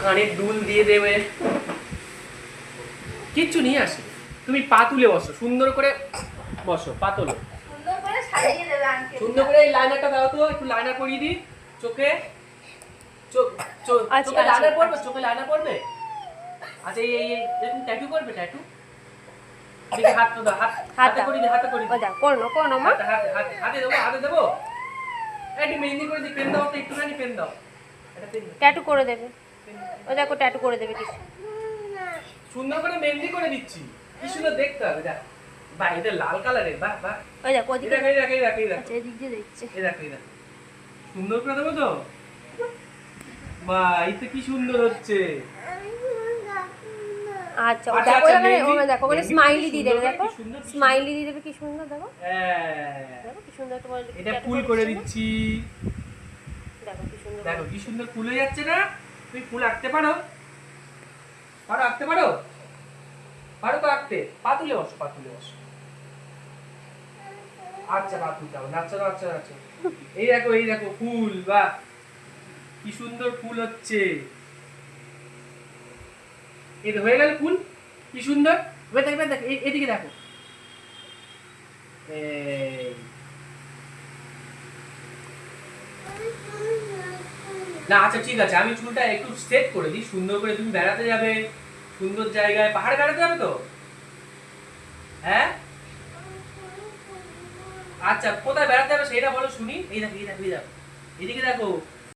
কানের দুল দিয়ে দেবে। কিচ্ছু নিয়ে আসে। তুমি পা তুলে বসো সুন্দর করে বসো পা তোলো। সুন্দর করে এই লাইনারটা দাও তো একটু লাইনার পরিয়ে দিই। চোখে চোখ চোখ- আচ্ছা, চোখে আচ্ছা, লাইনার পড়বে আচ্ছা। চোখে লাইনার পড়বে আচ্ছা এই এই এরকম ট্যাটু করবে ট্যাটু হাত তো দাও হাত হাতে। করি দি হাতে করি ও দেখ করো করো মা। হাতে হাতে হাতে দেবো হাতে দেবো। একটু মেহেন্দি করে দিই পেন দাও তো একটুখানি পেন দাও। একটা পেন দাও। ট্যাটু করে দেবে। ও দেখো ট্যাটু করে দেবে কিছু। সুন্দর করে মেহেন্দি করে দিচ্ছি। কি সুন্দর দেখতে হবে দেখ বাহ এটা লাল কালারের বাহ বাহ ওই দেখো ওদিকে দেখ এই দেখ এই দেখ এই দেখ। আচ্ছা এদিক দিয়ে দেখছে। এই দেখ এই দেখ। সুন্দর করে দেবো তো? এই তো কি সুন্দর হচ্ছে। আচ্ছা ও আচ্ছা, দেখো আচ্ছা, ওখানে ওখানে দেখো ওখানে স্মাইলি দিয়ে দেবে দেখো। স্মাইলি দিয়ে দেবে কি সুন্দর দেখো। হ্যাঁ। দেখো কি সুন্দর তোমার এটা ফুল করে দিচ্ছি। দেখো কি সুন্দর দেখো কি সুন্দর ফুল হয়ে যাচ্ছে না? তুমি ফুল আঁকতে পারো? পারো আঁকতে পারো? পারো তো আঁকতে। পা তুলে বসো, পা তুলে বসো। আচ্ছা পা তুলতে হবে। নাচো নাচো নাচো। এই দেখো এই দেখো ফুল বা কি সুন্দর ফুল হচ্ছে। এই হয়ে গেল ফুল। কি সুন্দর। এবার দেখ এদিকে দেখো। এই না আচ্ছা ঠিক আছে, আমি চুলটা একটু সেট করে দিই, সুন্দর করে তুমি বেড়াতে যাবে, সুন্দর জায়গায়, পাহাড় বেড়াতে যাবে তো? হ্যাঁ? আচ্ছা কোথায় বেড়াতে যাবে সেটা বলো শুনি। এই দেখো এই দেখো এই দেখো। এদিকে দেখো।